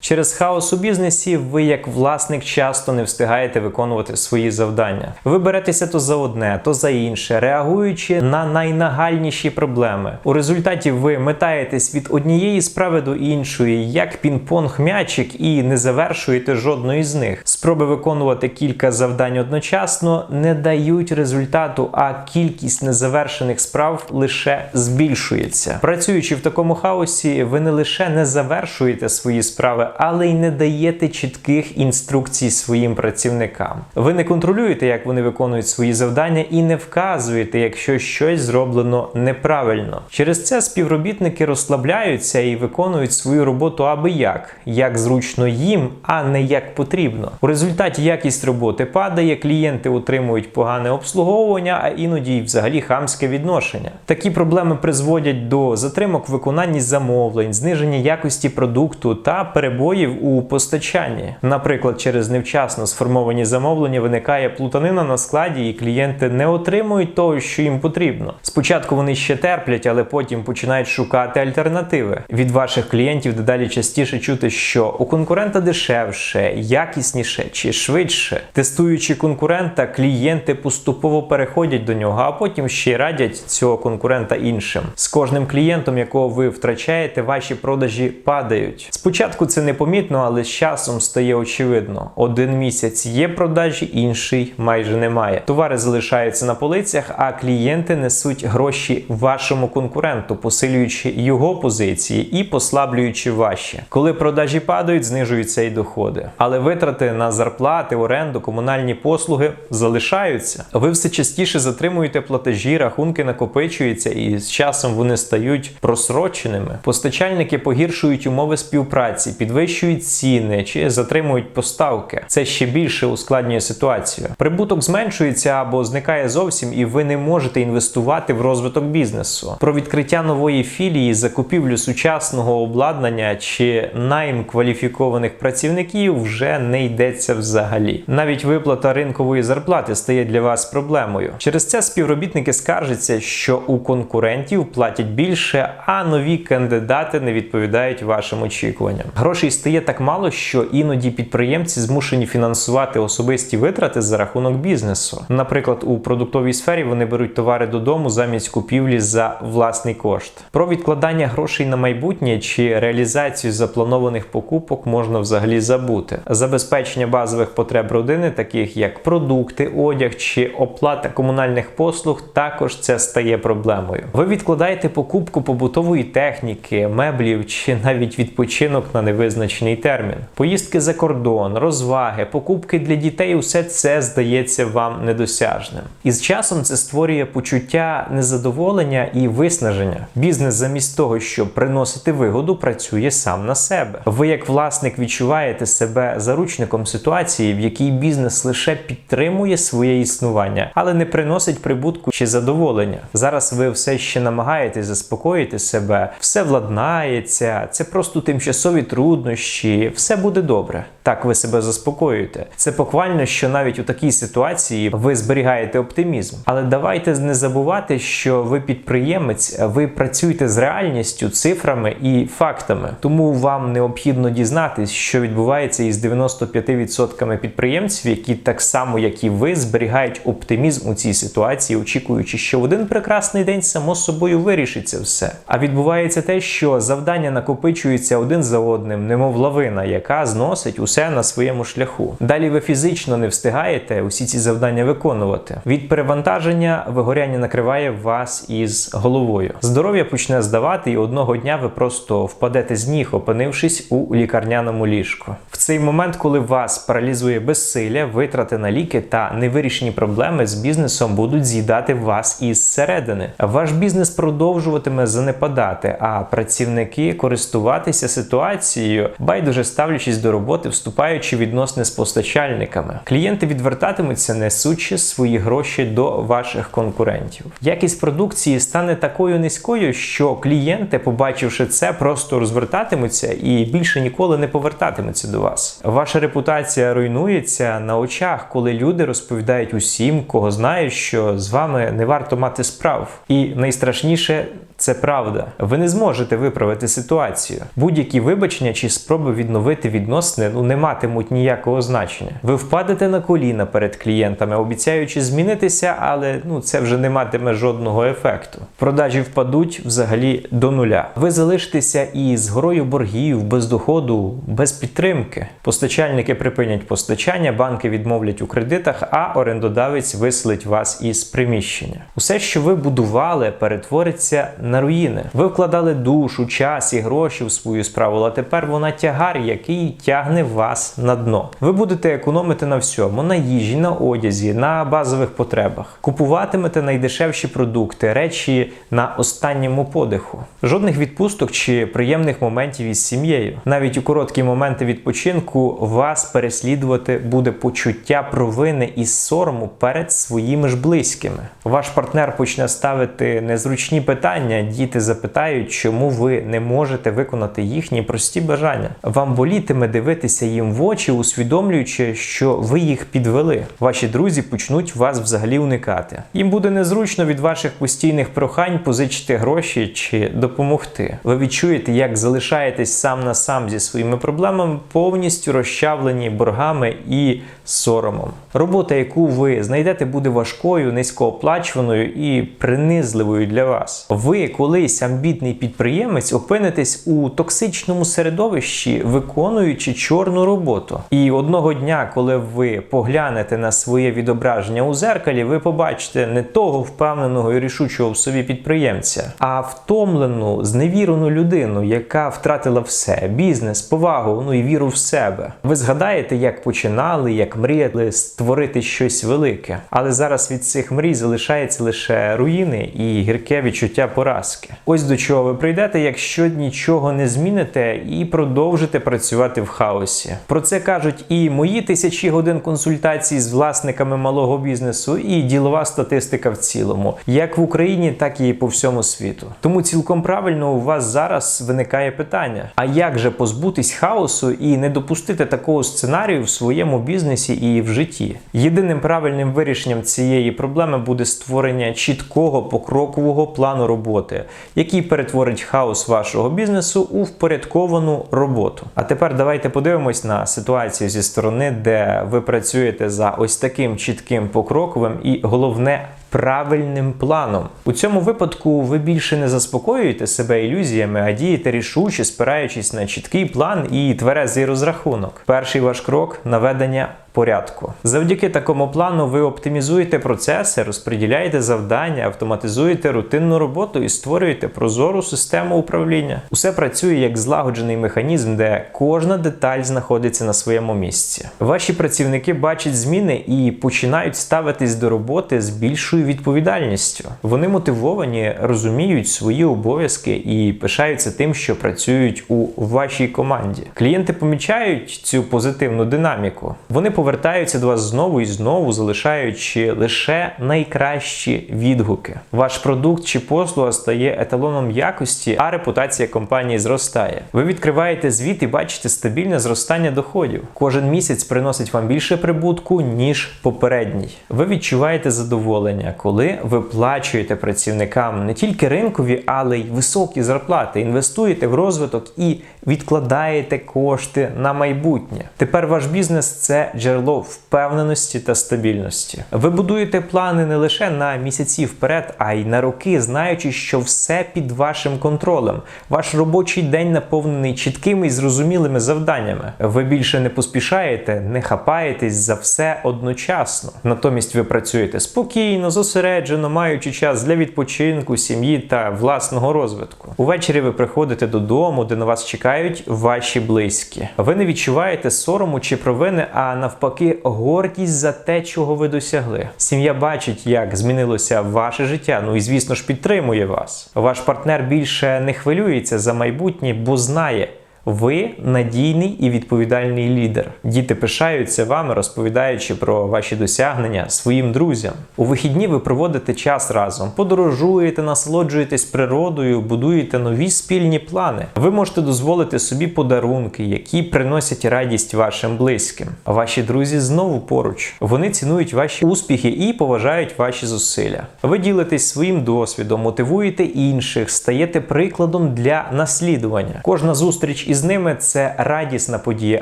Через хаос у бізнесі ви, як власник, часто не встигаєте виконувати свої завдання. Ви беретеся то за одне, то за інше, реагуючи на найнагальніші проблеми. У результаті ви метаєтесь від однієї справи до іншої, як пінг-понг м'ячик, і не завершуєте жодної з них. Спроби виконувати кілька завдань одночасно не дають результату, а кількість незавершених справ лише збільшується. Працюючи в такому хаосі, ви не лише не завершуєте свої справи, але й не даєте чітких інструкцій своїм працівникам. Ви не контролюєте, як вони виконують свої завдання, і не вказуєте, якщо щось зроблено неправильно. Через це співробітники розслабляються і виконують свою роботу аби як, як зручно їм, а не як потрібно. У результаті якість роботи падає, клієнти отримують погане обслуговування, а іноді й взагалі хамське відношення. Такі проблеми призводять до затримок виконанні замовлень, зниження якості продукту та перебоїв у постачанні. Наприклад, через невчасно сформовані замовлення виникає плутанина на складі, і клієнти не отримують того, що їм потрібно. Спочатку вони ще терплять, але потім починають шукати альтернативи. Від ваших клієнтів дедалі частіше чути, що у конкурента дешевше, якісніше чи швидше. Тестуючи конкурента, клієнти поступово переходять до нього, а потім ще й радять цього конкурента іншим. З кожним клієнтом, якого ви втрачаєте, ваші продажі падають. Спочатку це непомітно, але з часом стає очевидно: один місяць є продажі, інший майже немає. Товари залишаються на полицях, а клієнти несуть гроші вашому конкуренту, посилюючи його позиції і послаблюючи ваші. Коли продажі падають, знижуються і доходи. Але витрати на зарплати, оренду, комунальні послуги залишаються. Ви все частіше затримуєте платежі, рахунки накопичуються, і з часом вони стають просроченими. Постачальники погіршують умови співпраці, підвищують ціни чи затримують поставки. Це ще більше ускладнює ситуацію. Прибуток зменшується або зникає зовсім, і ви не можете інвестувати в розвиток бізнесу. Про відкриття нової філії, закупівлю сучасного обладнання чи найм кваліфікованих працівників вже не йдеться взагалі. Навіть виплата ринкової зарплати стає для вас проблемою. Через це співробітники скаржаться, що у конкурентів платять більше, а нові кандидати не відповідають вашим очікуванням. Грошей стає так мало, що іноді підприємці змушені фінансувати особисті витрати за рахунок бізнесу. Наприклад, у продуктовій сфері вони беруть товари додому замість купівлі за власний кошт. Про відкладання грошей на майбутнє чи реалізацію запланованих покупок можна взагалі забути. Забезпечення базових потреб родини, таких як продукти, одяг чи оплата комунальних послуг, також це стає проблемою. Ви відкладаєте покупку побутової техніки, меблів чи навіть відпочинок на невизначений термін. Поїздки за кордон, розваги, покупки для дітей усе це здається вам недосяжним. І з часом це створює почуття незадоволення і виснаження. Бізнес замість того, щоб приносити вигоду, працює сам на себе. Ви, як власник, відчуваєте себе заручником ситуації, в якій бізнес лише підтримує своє існування, але не приносить прибутку чи задоволення. Зараз ви все ще намагаєтесь заспокоїти себе, все владнається, це просто тимчасові труднощі, все буде добре. Так ви себе заспокоюєте. Це похвально, що навіть у такій ситуації ви зберігаєте оптимізм. Але давайте не забувати, що ви підприємець, ви працюєте з реальністю, цифрами і фактами. Тому вам необхідно дізнатись, що відбувається із 95% підприємців, які так само, як і ви, зберігають оптимізм у цій ситуації, очікуючи, що в один прекрасний день само собою вирішиться все. А відбувається те, що завдання накопичуються один за одним, немов лавина, яка зносить усе на своєму шляху. Далі ви фізично не встигаєте усі ці завдання виконувати. Від перевантаження вигоряння накриває вас із головою. Здоров'я почне здавати, і одного дня ви просто впадете з ніг, опинившись у лікарняному ліжку. В цей момент, коли вас паралізує безсилля, витрати на ліки та невирішені проблеми з бізнесом будуть з'їдати вас із середини. Ваш бізнес продовжуватиме занепадати, а працівники користуватися ситуацією, байдуже ставлячись до роботи, вступаючи в відносини з постачальниками. Клієнти відвертатимуться, несучи свої гроші до ваших конкурентів. Якість продукції стане такою низькою, що клієнти, побачивши це, просто розвертатимуться і більше ніколи не повертатимуться до вас. Ваша репутація руйнується на очах, коли люди розповідають усім, кого знають, що з вами не варто мати справ. І найстрашніше Це правда. Ви не зможете виправити ситуацію. Будь-які вибачення чи спроби відновити відносини ну не матимуть ніякого значення. Ви впадете на коліна перед клієнтами, обіцяючи змінитися, але ну це вже не матиме жодного ефекту. Продажі впадуть взагалі до нуля. Ви залишитеся із горою боргів, без доходу, без підтримки. Постачальники припинять постачання, банки відмовлять у кредитах, а орендодавець виселить вас із приміщення. Усе, що ви будували, перетвориться на руїни. Ви вкладали душу, час і гроші в свою справу, але тепер вона тягар, який тягне вас на дно. Ви будете економити на всьому: на їжі, на одязі, на базових потребах. Купуватимете найдешевші продукти, речі на останньому подиху. Жодних відпусток чи приємних моментів із сім'єю. Навіть у короткі моменти відпочинку вас переслідувати буде почуття провини і сорому перед своїми ж близькими. Ваш партнер почне ставити незручні питання. Діти запитають, чому ви не можете виконати їхні прості бажання. Вам болітиме дивитися їм в очі, усвідомлюючи, що ви їх підвели. Ваші друзі почнуть вас взагалі уникати. Їм буде незручно від ваших постійних прохань позичити гроші чи допомогти. Ви відчуєте, як залишаєтесь сам на сам зі своїми проблемами, повністю розчавлені боргами і соромом. Робота, яку ви знайдете, буде важкою, низькооплачуваною і принизливою для вас. Ви колись амбітний підприємець опинитесь у токсичному середовищі, виконуючи чорну роботу. І одного дня, коли ви поглянете на своє відображення у зеркалі, ви побачите не того впевненого і рішучого в собі підприємця, а втомлену, зневірену людину, яка втратила все: бізнес, повагу, ну і віру в себе. Ви згадаєте, як починали, як мріяли створити щось велике, але зараз від цих мрій залишається лише руїни і гірке відчуття поразки. Ось до чого ви прийдете, якщо нічого не зміните і продовжите працювати в хаосі. Про це кажуть і мої тисячі годин консультацій з власниками малого бізнесу, і ділова статистика в цілому, як в Україні, так і по всьому світу. Тому цілком правильно у вас зараз виникає питання: а як же позбутись хаосу і не допустити такого сценарію в своєму бізнесі і в житті? Єдиним правильним вирішенням цієї проблеми буде створення чіткого покрокового плану роботи, який перетворить хаос вашого бізнесу у впорядковану роботу. А тепер давайте подивимось на ситуацію зі сторони, де ви працюєте за ось таким чітким покроковим і головне. Правильним планом у цьому випадку ви більше не заспокоюєте себе ілюзіями, а дієте рішуче, спираючись на чіткий план і тверезий розрахунок. Перший ваш крок наведення порядку. Завдяки такому плану ви оптимізуєте процеси, розподіляєте завдання, автоматизуєте рутинну роботу і створюєте прозору систему управління. Усе працює як злагоджений механізм, де кожна деталь знаходиться на своєму місці. Ваші працівники бачать зміни і починають ставитись до роботи з більшою відповідальністю. Вони мотивовані, розуміють свої обов'язки і пишаються тим, що працюють у вашій команді. Клієнти помічають цю позитивну динаміку. Вони повертаються до вас знову і знову, залишаючи лише найкращі відгуки. Ваш продукт чи послуга стає еталоном якості, а репутація компанії зростає. Ви відкриваєте звіт і бачите стабільне зростання доходів. Кожен місяць приносить вам більше прибутку, ніж попередній. Ви відчуваєте задоволення, коли ви плачуєте працівникам не тільки ринкові, але й високі зарплати, інвестуєте в розвиток і відкладаєте кошти на майбутнє. Тепер ваш бізнес це джерело впевненості та стабільності. Ви будуєте плани не лише на місяці вперед, а й на роки, знаючи, що все під вашим контролем. Ваш робочий день наповнений чіткими і зрозумілими завданнями. Ви більше не поспішаєте, не хапаєтесь за все одночасно. Натомість ви працюєте спокійно, зосереджено, маючи час для відпочинку, сім'ї та власного розвитку. Увечері ви приходите додому, де на вас чекають ваші близькі. Ви не відчуваєте сорому чи провини, а навпаки, гордість за те, чого ви досягли. Сім'я бачить, як змінилося ваше життя. Ну і звісно ж підтримує вас. Ваш партнер більше не хвилюється за майбутнє, бо знає. Ви надійний і відповідальний лідер. Діти пишаються вами, розповідаючи про ваші досягнення своїм друзям. У вихідні ви проводите час разом, подорожуєте, насолоджуєтесь природою, будуєте нові спільні плани. Ви можете дозволити собі подарунки, які приносять радість вашим близьким. Ваші друзі знову поруч. Вони цінують ваші успіхи і поважають ваші зусилля. Ви ділитесь своїм досвідом, мотивуєте інших, стаєте прикладом для наслідування. Кожна зустріч із ними це радісна подія,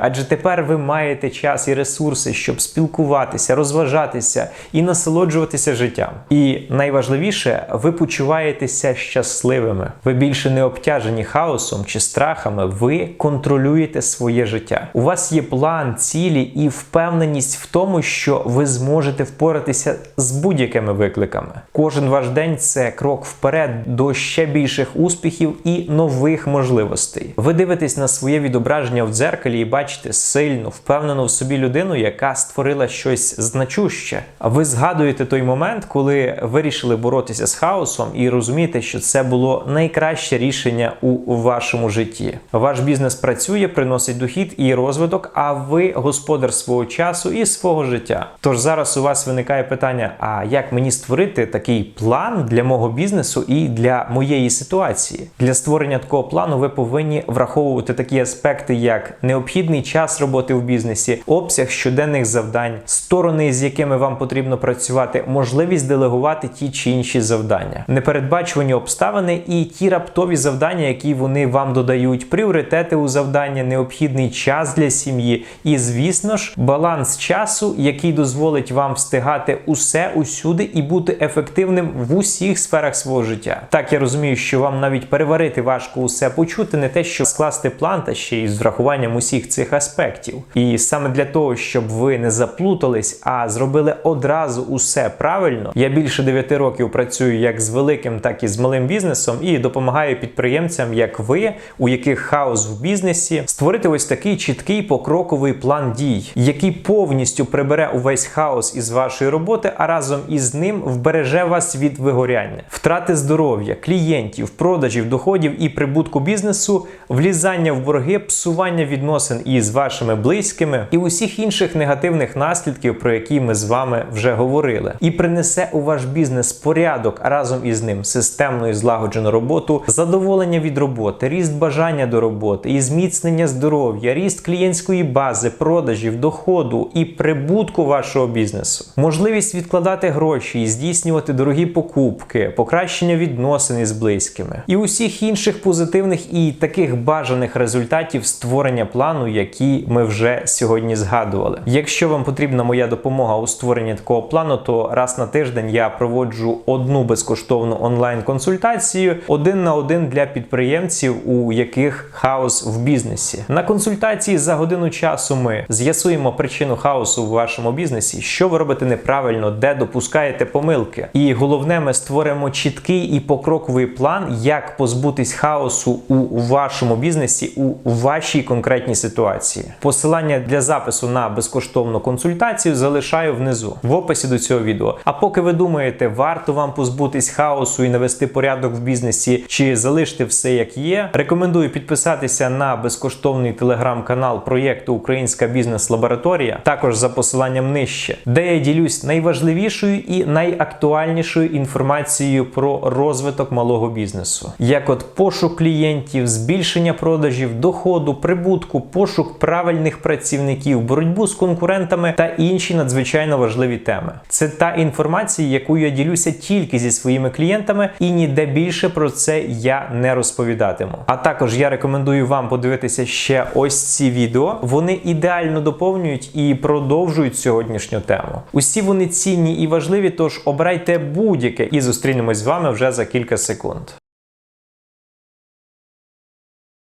адже тепер ви маєте час і ресурси, щоб спілкуватися, розважатися і насолоджуватися життям. І найважливіше, ви почуваєтеся щасливими. Ви більше не обтяжені хаосом чи страхами. Ви контролюєте своє життя. У вас є план, цілі і впевненість в тому, що ви зможете впоратися з будь-якими викликами. Кожен ваш день це крок вперед до ще більших успіхів і нових можливостей. Ви дивитесь на своє відображення в дзеркалі і бачите сильну, впевнену в собі людину, яка створила щось значуще. А ви згадуєте той момент, коли вирішили боротися з хаосом, і розумієте, що це було найкраще рішення у вашому житті. Ваш бізнес працює, приносить дохід і розвиток, а ви господар свого часу і свого життя. Тож зараз у вас виникає питання: а як мені створити такий план для мого бізнесу і для моєї ситуації? Для створення такого плану ви повинні враховувати такі аспекти, як необхідний час роботи в бізнесі, обсяг щоденних завдань, сторони, з якими вам потрібно працювати, можливість делегувати ті чи інші завдання, непередбачувані обставини і ті раптові завдання, які вони вам додають, пріоритети у завдання, необхідний час для сім'ї, і, звісно ж, баланс часу, який дозволить вам встигати усе усюди і бути ефективним в усіх сферах свого життя. Так я розумію, що вам навіть переварити важко усе почути, не те, що скласти план та ще й з врахуванням усіх цих аспектів. І саме для того, щоб ви не заплутались, а зробили одразу усе правильно. Я більше 9 років працюю як з великим, так і з малим бізнесом, і допомагаю підприємцям, як ви, у яких хаос в бізнесі, створити ось такий чіткий покроковий план дій, який повністю прибере увесь хаос із вашої роботи, а разом із ним вбереже вас від вигоряння, втрати здоров'я, клієнтів, продажів, доходів і прибутку бізнесу, влізання в борги, псування відносин із вашими близькими і усіх інших негативних наслідків, про які ми з вами вже говорили, і принесе у ваш бізнес порядок, а разом із ним системну і злагоджену роботу, задоволення від роботи, ріст бажання до роботи, і зміцнення здоров'я, ріст клієнтської бази, продажів, доходу і прибутку вашого бізнесу, можливість відкладати гроші і здійснювати дорогі покупки, покращення відносин із близькими. І усіх інших позитивних і таких бажаних результатів створення плану, які ми вже сьогодні згадували. Якщо вам потрібна моя допомога у створенні такого плану, то раз на тиждень я проводжу одну безкоштовну онлайн-консультацію один на один для підприємців, у яких хаос в бізнесі. На консультації за годину часу ми з'ясуємо причину хаосу в вашому бізнесі, що ви робите неправильно, де допускаєте помилки. І головне, ми створимо чіткий і покроковий план, як позбутись хаосу у вашому бізнесі у вашій конкретній ситуації. Посилання для запису на безкоштовну консультацію залишаю внизу в описі до цього відео. А поки ви думаєте, варто вам позбутись хаосу і навести порядок в бізнесі, чи залишити все як є, рекомендую підписатися на безкоштовний телеграм-канал проєкту Українська бізнес-лабораторія, також за посиланням нижче, де я ділюсь найважливішою і найактуальнішою інформацією про розвиток малого бізнесу, як от пошук клієнтів, збільшення продажів, доходу, прибутку, пошук правильних працівників, боротьбу з конкурентами та інші надзвичайно важливі теми. Це та інформація, яку я ділюся тільки зі своїми клієнтами, і ніде більше про це я не розповідатиму. А також я рекомендую вам подивитися ще ось ці відео. Вони ідеально доповнюють і продовжують сьогоднішню тему. Усі вони цінні і важливі, тож обирайте будь-яке і зустрінемось з вами вже за кілька секунд.